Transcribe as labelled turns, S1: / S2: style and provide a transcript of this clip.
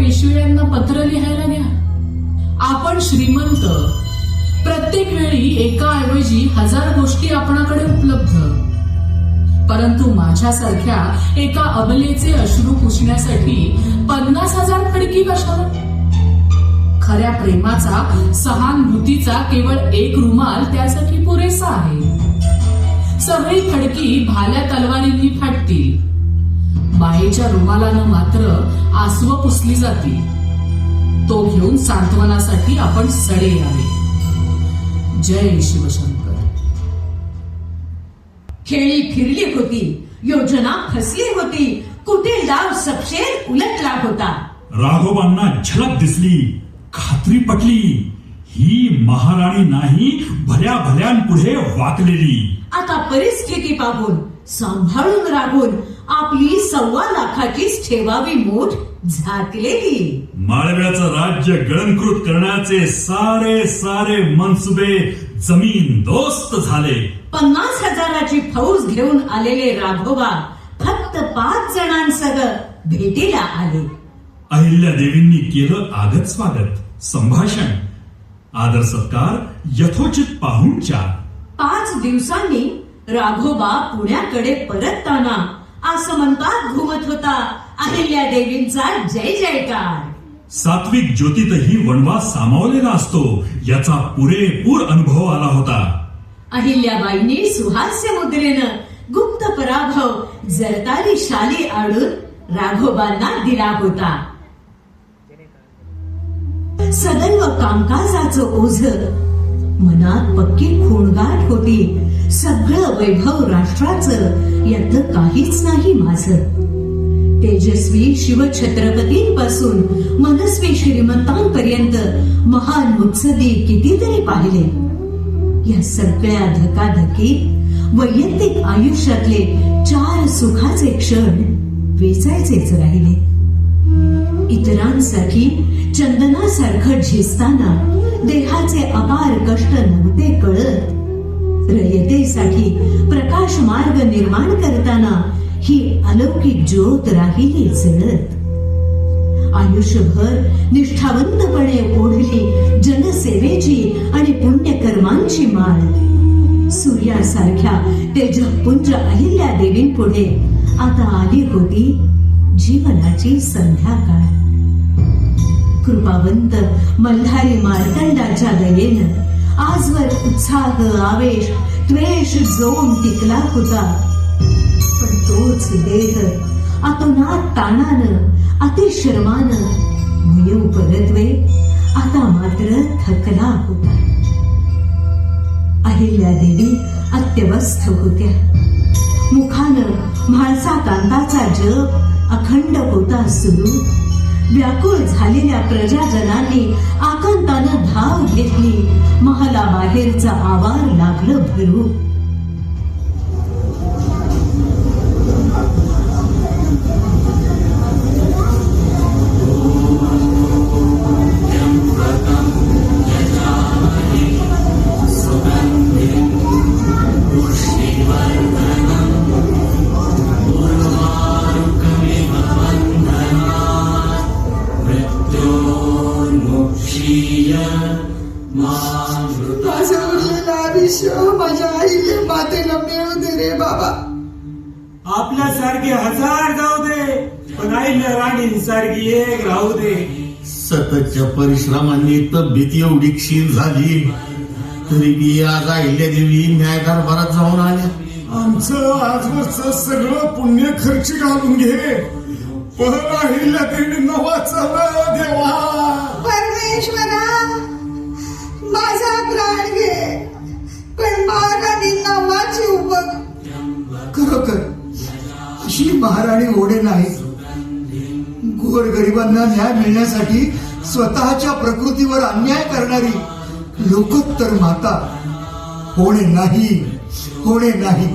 S1: पेशव्यांना पत्र लिहायला घ्या. आपण श्रीमंत. प्रत्येक वेळी एका ऐवजी हजार गोष्टी आपणाकडे उपलब्ध. परंतु माझ्यासारख्या एका अबलेचे अश्रू पुसण्यासाठी पन्नास हजार खडकी कशाला खऱ्या प्रेमाचा सहानुभूतीचा केवळ एक रुमाल त्यासाठी पुरेसा आहे. सगळी खडकी भाल्या तलवारीने मायेच्या रुमालानं मात्र आसव पुसली जातील तो घेऊन सांत्वनासाठी आपण सडे यावे. जय शिवशंकर.
S2: खेळी फिरली होती योजना फसली होती कुठे डाव सपशेर उलटला होता.
S3: राघोबांना झलक दिसली खात्री पटली ही महाराणी नाही भल्या भल्यांपुढे वाकलेली.
S2: आता परिस्थिती पाहून सांभाळून राहून आपली सव्वा लाखाचीच ठेवावी मूठ झाकलेली.
S3: माळव्याचं राज्य गळंकृत करण्याचे सारे सारे मनसुबे जमीन दोस्त झाले.
S2: पन्नास हजाराची फौज घेऊन आलेले राघोबा फक्त पाच जणांसह भेटीला आले.
S3: अहिल्या देवींनी केलं आगत स्वागत संभाषण. आदर सत्कार यथोचित पाहुणचार.
S2: पाच दिवसांनी राघोबा पुण्याकडे परतताना आसमंतात घुमत होता. अहिल्या देवींचा जय जयकार.
S3: सात्विक ज्योतीतही वनवास सामावलेला असतो. याचा पुरेपूर अनुभव आला होता.
S2: अहिल्याबाईंनी सुहास्य मुद्रेनं गुप्त पराभव जरतारी शाली आडून राघोबांना दिला होता. सदैव कामकाजाचं ओझ. मनात पक्की खूणगाठ होती. सगळं वैभव राष्ट्राचं यात काहीच नाही माझं. तेजस्वी शिवछत्रपतींपासून मनस्वी श्रीमंतांपर्यंत महान मुत्सदी कितीतरी पाहिले. या सगळ्या धकाधकीत वैयक्तिक आयुष्यातले चार सुखाचे क्षण वेचायचेच राहिले. इतरांसाठी चंदनासारखं झिजताना देहाचे अपार कष्ट नव्हते कळत. रयतेसाठी प्रकाश मार्ग निर्माण करताना ही अलौकिक ज्योत राहिली जळत आयुष्यभर निष्ठावंतपणे ओढली जनसेवेची आणि पुण्यकर्मांची माळ. सूर्यासारख्या तेजपुंज अहिल्या देवींपुढे आता आली होती जीवनाची संध्याकाळ. कृपावंत मल्हारी मार्तंडाच्या दयेनं आजवर उत्साह आवेश द्वेष जोम टिकला होता. पण तोच देह आतोनात ताणानं अतिशर्मानं भुयव परतवे. आता मात्र थकला होता. अहिल्या देवी अत्यवस्थ होत्या. मुखानं म्हाळसा कांदाचा जप अखंड होता सुरू. व्याकुळ झालेल्या प्रजाजनांनी आकांतानं धाव घेतली. महला बाहेरचा आवार लागलं भरू
S4: आयुष्य माझ्या आईले मातेला मिळू दे रे बाबा.
S5: आपल्यासारखे हजार जाऊ दे पण आईल्या राणी सारखी एक राहू दे.
S6: सततच्या परिश्रमांनी तब्येत एवढी क्षीण झाली तरी बी आज अहिल्या देवी न्याय दरबारात जाऊन आल्या.
S7: आमचं आजवरच सगळं पुण्य खर्ची घालून घे. पण अहिल्या देवी नवा चला देवा.
S4: परमेश्वरा महाराणी नावाची उबग खरोखर अशी महाराणी ओढे नाही गोरगरिबांना न्याय मिळण्यासाठी स्वतःच्या प्रकृतीवर अन्याय करणारी लोकोत्तर माता होणे नाही होणे नाही.